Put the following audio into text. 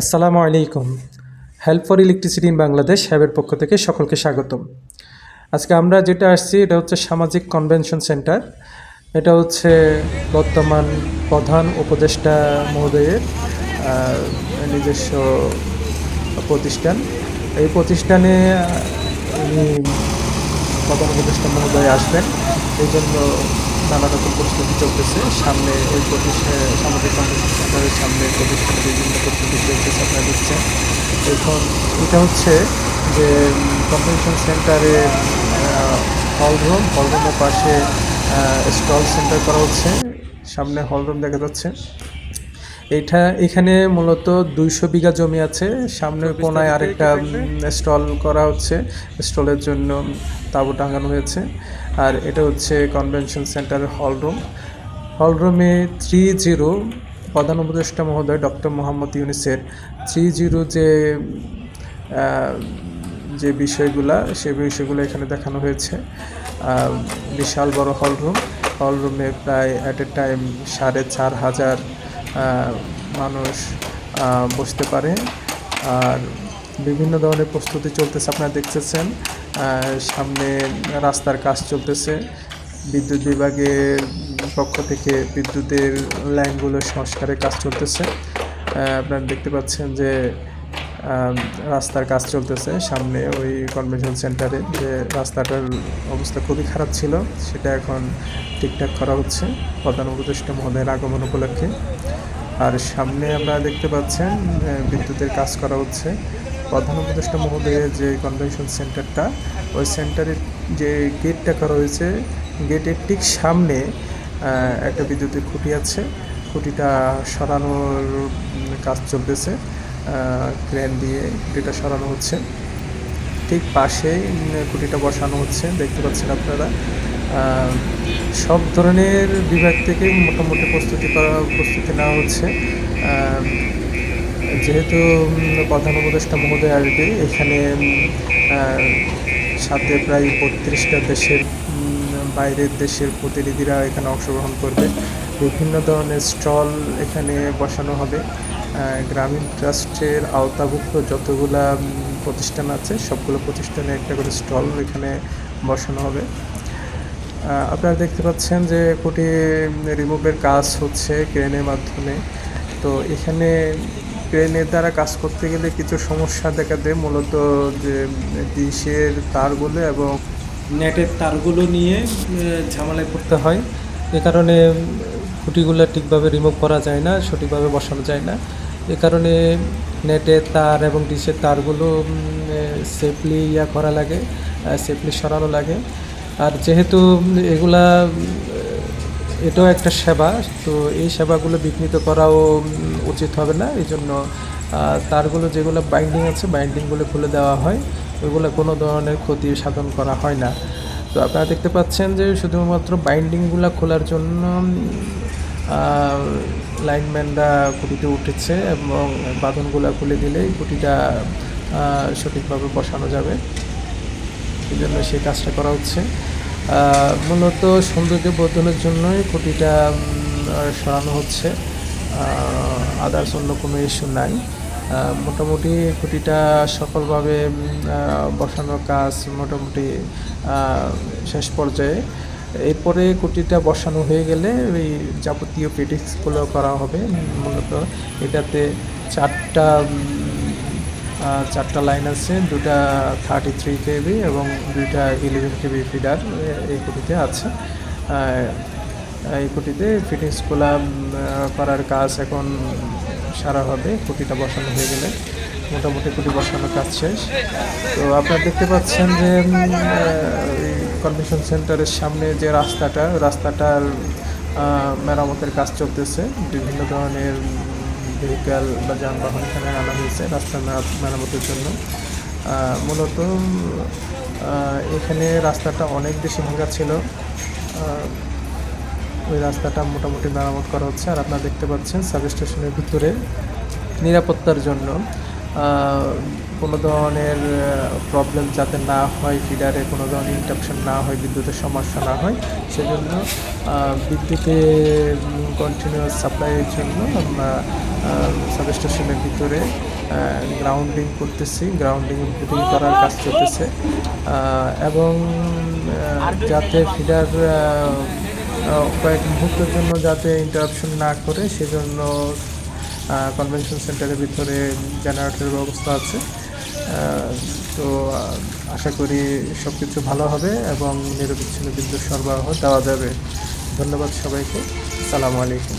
আসসালামু আলাইকুম। Help for electricity in Bangladesh হ্যাবের পক্ষ থেকে সকলকে স্বাগতম। আজকে আমরা যেটা আসছি, এটা হচ্ছে সামাজিক কনভেনশন সেন্টার এটা হচ্ছে বর্তমান প্রধান উপদেষ্টা মহোদয়ের নিজস্ব প্রতিষ্ঠান। এই প্রতিষ্ঠানে প্রধান উপদেষ্টা মহোদয় আসবেন। এই জন্য নানা রকম প্রস্তুতি চলতেছে। সামনে প্রতিষ্ঠান সামাজিক সামনে প্রতিষ্ঠানে বিভিন্ন প্রস্তুতি চলতেছে আপনারা দেখছেন। এখন এটা হচ্ছে যে কনভেনশন সেন্টারের হলরুম হলরুমের পাশে স্টল সেন্টার করা হচ্ছে। সামনে হলরুম দেখা যাচ্ছে। এটা এখানে মূলত দুইশো বিঘা জমি আছে। সামনে কোনায় আরেকটা স্টল করা হচ্ছে। স্টলের জন্য তাঁবু টাঙানো হয়েছে। আর এটা হচ্ছে কনভেনশন সেন্টারের হলরুম হলরুমে থ্রি জিরো প্রধান উপদেষ্টা মহোদয় ডক্টর মোহাম্মদ ইউনিসের থ্রি জিরো যে যে বিষয়গুলা সেই বিষয়গুলো এখানে দেখানো হয়েছে। বিশাল বড় হলরুম হলরুমে প্রায় অ্যাট এ টাইম সাড়ে চার হাজার মানুষ বসতে পারে। আর বিভিন্ন ধরনের প্রস্তুতি চলতেছে, আপনারা দেখতেছেন। সামনে রাস্তার কাজ চলতেছে। বিদ্যুৎ বিভাগের পক্ষ থেকে বিদ্যুতের লাইনগুলো সংস্কারের কাজ চলতেছে। আপনারা দেখতে পাচ্ছেন যে রাস্তার কাজ চলতেছে। সামনে ওই কনভেনশন সেন্টারে যে রাস্তাটার অবস্থা খুবই খারাপ ছিল, সেটা এখন ঠিকঠাক করা হচ্ছে প্রধান উপদেষ্টা মহোদয়ের আগমন উপলক্ষে। আর সামনে আমরা দেখতে পাচ্ছেন বিদ্যুতের কাজ করা হচ্ছে। প্রধান উপদেষ্টা মহোদয়ের যে কনভেনশন সেন্টারটা ওই সেন্টারের যে গেটটা করা হয়েছে গেটের ঠিক সামনে একটা বিদ্যুতের খুঁটি আছে। খুঁটিটা সরানোর কাজ চলতেছে। ক্রেন দিয়ে খুঁটিটা সরানো হচ্ছে। ঠিক পাশে খুঁটিটা বসানো হচ্ছে। দেখতে পাচ্ছেন আপনারা। সব ধরনের বিভাগ থেকে মোটামুটি প্রস্তুতি করা, প্রস্তুতি নেওয়া হচ্ছে। যেহেতু প্রধান উপদেষ্টা মহোদয় আসবে, এখানে সাথে প্রায় বত্রিশটা দেশের বাইরের দেশের প্রতিনিধিরা এখানে অংশগ্রহণ করবে। বিভিন্ন ধরনের স্টল এখানে বসানো হবে। গ্রামীণ ট্রাস্টের আওতাভুক্ত যতগুলা প্রতিষ্ঠান আছে, সবগুলো প্রতিষ্ঠানে একটা করে স্টল এখানে বসানো হবে। আপনারা দেখতে পাচ্ছেন যে কোটি রিমুভের কাজ হচ্ছে ক্রেনের মাধ্যমে। তো এখানে ক্রেনের দ্বারা কাজ করতে গেলে কিছু সমস্যা দেখা দেয়, মূলত যে ডিশের তারগুলো এবং নেটের তারগুলো নিয়ে ঝামেলায় পড়তে হয়। এ কারণে খুঁটিগুলো ঠিকভাবে রিমুভ করা যায় না, সঠিকভাবে বসানো যায় না। এ কারণে নেটের তার এবং ডিশের তারগুলো সেফলি ইয়া করা লাগে সেফলি সরানো লাগে। আর যেহেতু এগুলা এটাও একটা সেবা, তো এই সেবাগুলো বিঘ্নিত করাও উচিত হবে না। এই জন্য তারগুলো যেগুলো বাইন্ডিং আছে বাইন্ডিংগুলো খুলে দেওয়া হয়। ওইগুলো কোনো ধরনের ক্ষতি সাধন করা হয় না। তো আপনারা দেখতে পাচ্ছেন যে শুধুমাত্র বাইন্ডিংগুলো খোলার জন্য লাইনম্যানরা খুঁটিতে উঠেছে এবং বাঁধনগুলো খুলে দিলেই খুঁটিটা সঠিকভাবে বসানো যাবে। এই জন্য সেই কাজটা করা হচ্ছে। মূলত সৌন্দর্য বর্ধনের জন্যই খুঁটিটা সরানো হচ্ছে। আদার্স অন্য কোনো ইস্যু নাই। মোটামুটি খুঁটিটা সফলভাবে বসানোর কাজ মোটামুটি শেষ পর্যায়ে। এরপরে কুটিটা বসানো হয়ে গেলে ওই যাবতীয় ফিটিংসগুলো করা হবে। মূলত এটাতে চারটা চারটা লাইন আছে। দুটা থার্টি থ্রি কেবি এবং দুইটা ইলেভেন কেবি ফিডার এই কুটিতে আছে। এই কুটিতে ফিটিংসগুলো করার কাজ এখন সারা হবে, কুটিটা বসানো হয়ে গেলে। মোটামুটি কুটি বসানোর কাজ শেষ। তো আপনারা দেখতে পাচ্ছেন যে কনভেনশন সেন্টারের সামনে যে রাস্তাটা, রাস্তাটার মেরামতের কাজ চলতেছে। বিভিন্ন ধরনের ভেহিক্যাল বা যানবাহন এখানে আনা হয়েছে রাস্তা মেরামতের জন্য। মূলত এখানে রাস্তাটা অনেক বেশি ভাঙা ছিল। ওই রাস্তাটা মোটামুটি মেরামত করা হচ্ছে আর আপনারা দেখতে পাচ্ছেন সাব স্টেশনের ভিতরে নিরাপত্তার জন্য কোনো ধরনের প্রবলেম যাতে না হয় ফিডারে কোনো ধরনের ইন্টারপ্শন না হয় বিদ্যুতের সমস্যা না হয় সেজন্য আহ, বিদ্যুতের কন্টিনিউয়াস সাপ্লাইয়ের জন্য আমরা আহ, সাবস্টেশনের ভিতরে গ্রাউন্ডিং করতেছি গ্রাউন্ডিং ফিটিং করার কাজ চলতেছে এবং যাতে ফিডার কয়েক মুহূর্তের জন্য যাতে ইন্টারাপশন না করে, সেজন্য কনভেনশন সেন্টারের ভিতরে জেনারেটরের ব্যবস্থা আছে। তো আশা করি সব কিছু ভালো হবে এবং নিরবিচ্ছিন্ন বিদ্যুৎ সরবরাহ দেওয়া যাবে। ধন্যবাদ সবাইকে। সালামু আলাইকুম।